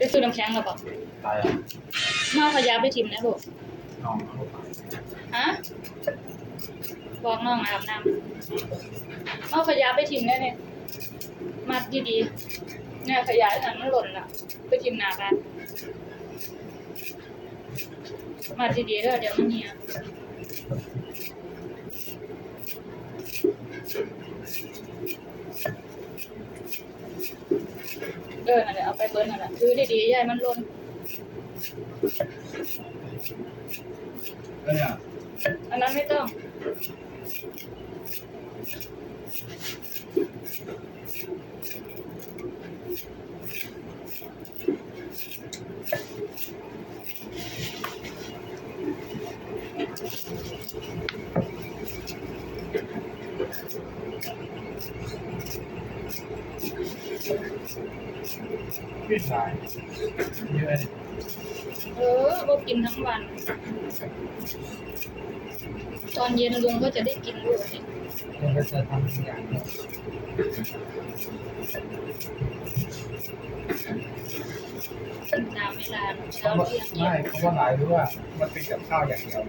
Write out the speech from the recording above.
ไปซื้อน้ำแข็งหรอเปล่าตายอะมาเอาขยะไปทิมนะลูกน้องลูกฮะบอกน้องอาบน้ำเอาขยะไปทิมได้เนี่ยมัดดีๆเนี่ยขยะอันนั้นมันหล่นละไปทิมหน้าบ้านมัดดีๆเด้อเดี๋ยวมันเหี่ยเออนั่นแหละเอาไปเบิ้ลนั่นแหละถือดีๆอย่าให้มันหล่นก็เนี่ยอันนั้นไม่ต้อง ขึ้นสายเยอะเลยเออก็กินทั้งวัน ตอนเย็นลุงก็จะได้กินด้วยมันก็จะทำทุกอย่างเนี่ยกินตามเวลาเพเช้าราะว่าเที่ยงเย็ไม่นเพราะว่าหลายรู้ว่า มันเป็นกับข้าวอย่างเดียว